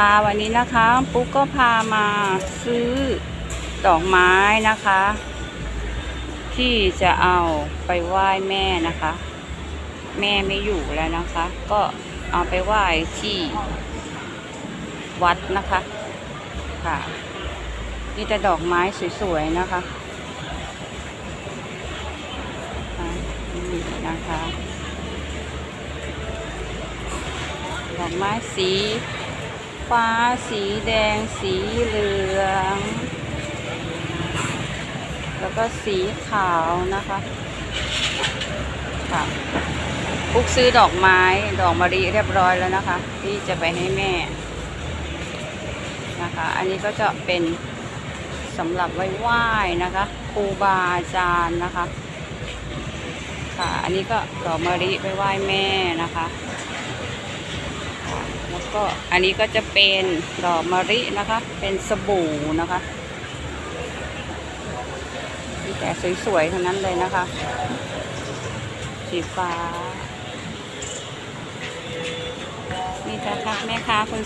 ค่ะ วันนี้นะคะปุ๊กก็พามาซื้อดอกไม้นะคะ ที่จะเอาไปไหว้แม่นะคะ แม่ไม่อยู่แล้วนะคะ ก็เอาไปไหว้ที่วัดนะคะค่ะนี่แต่ดอกไม้สวยๆนะคะค่ะนี่นะคะดอกไม้สี ฟ้าสีแดงสีเหลือง แล้วก็สีขาวนะคะค่ะปุกซื้อดอกไม้ดอกมะลิเรียบร้อยแล้วนะคะ ที่จะไปให้แม่นะคะ อันนี้ก็จะเป็นสำหรับไว้ไหว้นะคะครูบาอาจารย์นะคะ ค่ะ อันนี้ก็ดอกมะลิไปไหว้แม่นะคะ ก็อันนี้ก็จะเป็นดอกมะลินะคะ เป็นสบู่นะคะมีแต่สวยๆทั้งนั้นเลยนะคะ สีฟ้า นี่นะค่ะแม่ค้าคน